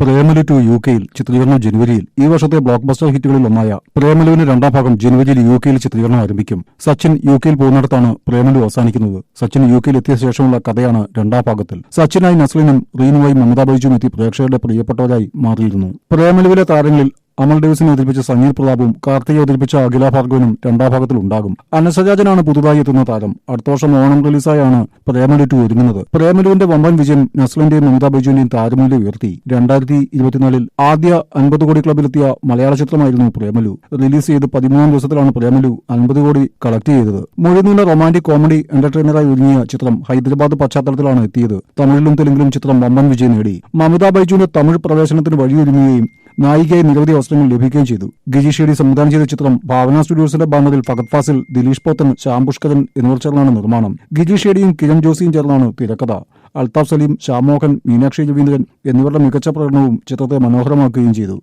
Premalu to you കെയിൽ ചിത്രീകരണം ജനുവരിയിൽ. ഈ വർഷത്തെ ബ്ലോക്ക് ബസ്റ്റർ ഹിറ്റുകളിൽ ഒന്നായ പ്രേമലുവിന്റെ രണ്ടാം ഭാഗം ജനുവരിയിൽ യു കെയിൽ ചിത്രീകരണം ആരംഭിക്കും. സച്ചിൻ യു കെയിൽ പോകുന്നിടത്താണ് പ്രേമലു അവസാനിക്കുന്നത്. സച്ചിൻ യു കെയിൽ എത്തിയ ശേഷമുള്ള കഥയാണ് രണ്ടാം ഭാഗത്തിൽ. സച്ചിനായി നസ്ലിനും റീനുവായി മമതാ ബൈജും എത്തി പ്രേക്ഷകരുടെ പ്രിയപ്പെട്ടവരായി മാറിയിരുന്നു. പ്രേമലുവിലെ താരങ്ങളിൽ അമൽ ഡേവിസിനെ അവതരിപ്പിച്ച സമീർ പ്രതാപും കാർത്തിക് അവതരിപ്പിച്ച അഖില ഭാർഗവനും രണ്ടാം ഭാഗത്തിൽ ഉണ്ടാകും അനസരാജനാണ് പുതുതായി എത്തുന്ന താരം. അടുത്ത വർഷം ഓണം റിലീസായാണ് പ്രേമലു ടു ഒരുങ്ങുന്നത്. പ്രേമലുവിന്റെ വമ്പൻ വിജയം നസ്ലിന്റെയും മമതാ ബൈജുവിന്റെയും താരമൂല്യം ഉയർത്തി. രണ്ടായിരത്തി ഇരുപത്തിനാലിൽ ആദ്യ അൻപത് കോടി ക്ലബിലെത്തിയ മലയാള ചിത്രമായിരുന്നു പ്രേമലു റിലീസ് ചെയ്ത് പതിമൂന്നാം ദിവസത്തിലാണ് പ്രേമലു അൻപത് കോടി കളക്ട് ചെയ്തത്. മുഴുനീള റൊമാന്റിക് കോമഡി എന്റർടൈനറായി ഒരുങ്ങിയ ചിത്രം ഹൈദരാബാദ് പശ്ചാത്തലത്തിലാണ് എത്തിയത്. തമിഴിലും തെലുങ്കിലും ചിത്രം വമ്പൻ വിജയം നേടി. മമതാ ബൈജുവിന്റെ തമിഴ് പ്രവേശനത്തിന് വഴിയൊരുങ്ങുകയും നായികയെ നിരവധി അവസരങ്ങൾ ലഭിക്കുകയും ചെയ്തു. ഗിജി സംവിധാനം ചെയ്ത ചിത്രം ഭാവന സ്റ്റുഡിയോസിന്റെ ബാനറിൽ ഫഗത് ഫാസിൽ ദിലീഷ് പോത്തൻ ശ്യാം പുഷ്കരൻ എന്നിവർ ചേർന്നാണ് നിർമ്മാണം. ഗിജി ഷേഡിയും കിരൺ ജോസിയും ചേർന്നാണ് തിരക്കഥ. അൽതാഫ് സലീം ശ്യാമോഹൻ മീനാക്ഷി രവീന്ദ്രൻ എന്നിവരുടെ മികച്ച പ്രകടനവും ചിത്രത്തെ മനോഹരമാക്കുകയും ചെയ്തു.